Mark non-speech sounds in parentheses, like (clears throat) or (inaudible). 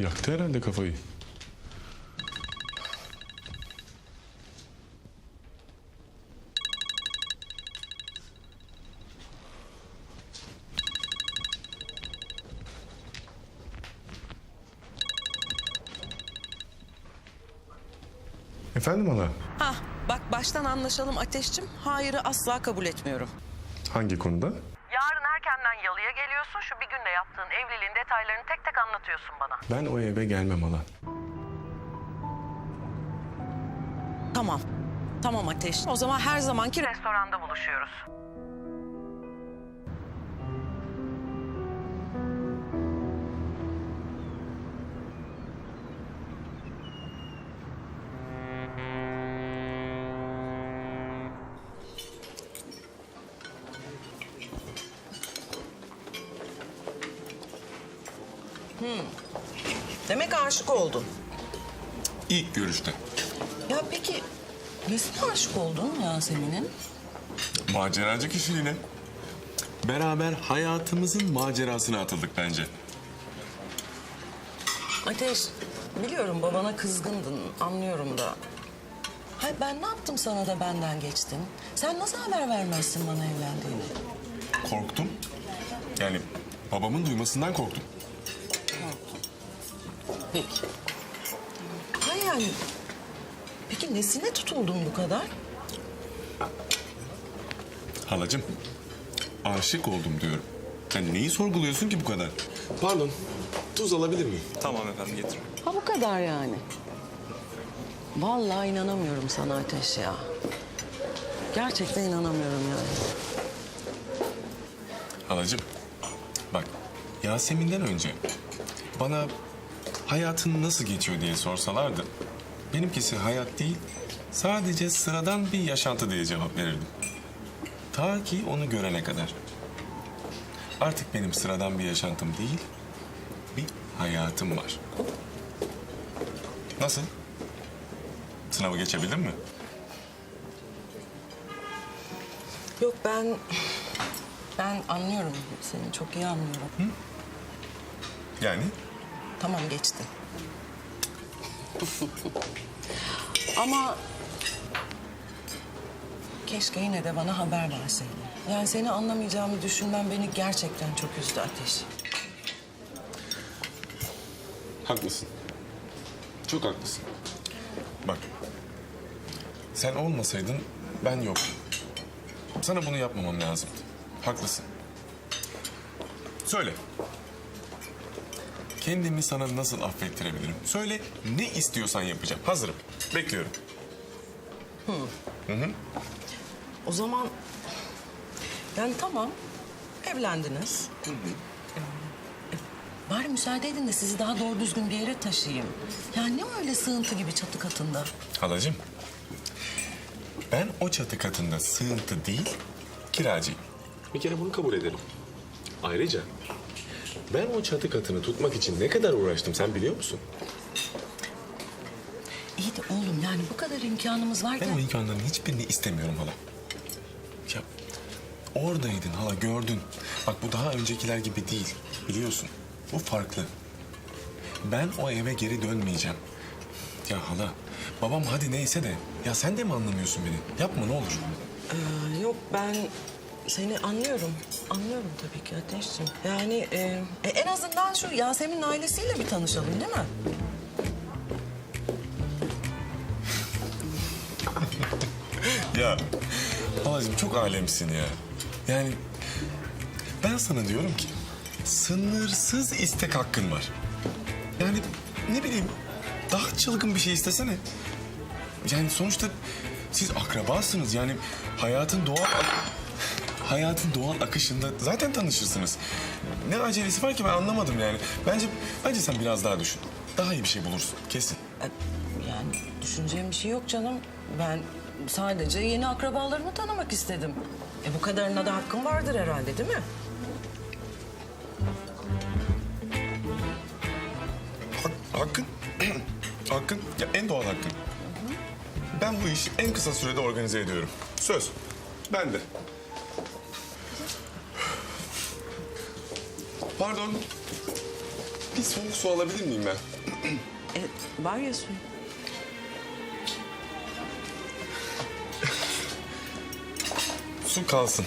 Yaktı herhalde kafayı. Efendim hala? Hah bak baştan anlaşalım Ateşçim. Hayır'ı asla kabul etmiyorum. Hangi konuda? Geliyorsun. Şu bir günde yaptığın evliliğin detaylarını tek tek anlatıyorsun bana. Ben o eve gelmem hala. Tamam. Tamam Ateş. O zaman her zamanki restoranda buluşuyoruz. Demek aşık oldun. İlk görüşte. Ya peki nesine aşık oldun Yasemin'in? Maceracı kişiliğine. Beraber hayatımızın macerasına atıldık bence. Ateş, biliyorum babana kızgındın, anlıyorum da. Hayır ben ne yaptım sana da benden geçtin? Sen nasıl haber vermezsin bana evlendiğini? Korktum. Yani babamın duymasından korktum. Peki. Hayır yani, peki nesine tutuldun bu kadar? Halacığım, aşık oldum diyorum. Sen neyi sorguluyorsun ki bu kadar? Pardon, tuz alabilir miyim? Tamam efendim getir. Ha bu kadar yani. Vallahi inanamıyorum sana Ateş ya. Gerçekten inanamıyorum yani. Halacığım, bak Yasemin'den önce bana hayatın nasıl geçiyor diye sorsalardı... ...benimkisi hayat değil, sadece sıradan bir yaşantı diye cevap verirdim. Ta ki onu görene kadar. Artık benim sıradan bir yaşantım değil, bir hayatım var. Nasıl? Sınavı geçebildin mi? Yok ben... Ben anlıyorum seni, çok iyi anlıyorum. Yani? Tamam geçti. Ama keşke yine de bana haber verseydin. Yani seni anlamayacağımı düşünmem beni gerçekten çok üzdü Ateş. Haklısın. Çok haklısın. Bak. Sen olmasaydın ben yoktum. Sana bunu yapmamam lazımdı. Haklısın. Söyle. Kendimi sana nasıl affettirebilirim? Söyle ne istiyorsan yapacağım. Hazırım. Bekliyorum. O zaman yani tamam evlendiniz. Ee, Bari müsaade edin de sizi daha doğru düzgün bir yere taşıyayım. Yani ne öyle sığıntı gibi çatı katında? Halacığım. Ben o çatı katında sığıntı değil, kiracıyım. Bir kere bunu kabul edelim. Ayrıca ben o çatı katını tutmak için ne kadar uğraştım sen biliyor musun? İyi de oğlum yani bu kadar imkanımız varken... Ben o imkanların hiçbirini istemiyorum hala. Ya oradaydın hala gördün. Bak bu daha öncekiler gibi değil. Biliyorsun. Bu farklı. Ben o eve geri dönmeyeceğim. Ya hala babam hadi neyse de ya sen de mi anlamıyorsun beni? Yapma ne olur. Ee, yok ben seni anlıyorum. Anlıyorum tabii ki Ateşciğim. Yani e, e, en azından şu Yasemin'in ailesiyle bir tanışalım değil mi? (laughs) Ya halacığım çok alemsin ya. Yani ben sana diyorum ki sınırsız istek hakkın var. Yani ne bileyim daha çılgın bir şey istesene. Yani sonuçta siz akrabasınız yani hayatın doğal hayatın doğal akışında zaten tanışırsınız. Ne acelesi var ki ben anlamadım yani. Bence bence sen biraz daha düşün. Daha iyi bir şey bulursun kesin. E, Yani düşüneceğim bir şey yok canım. Ben sadece yeni akrabalarımı tanımak istedim. E bu kadarına da hakkım vardır herhalde değil mi? Hak, hakkın. (clears throat) hakkın. Ya en doğal hakkın. Ben bu işi en kısa sürede organize ediyorum. Söz. Ben de. Pardon. Bir soğuk su alabilir miyim ben? (clears throat) E, var ya su. Su kalsın.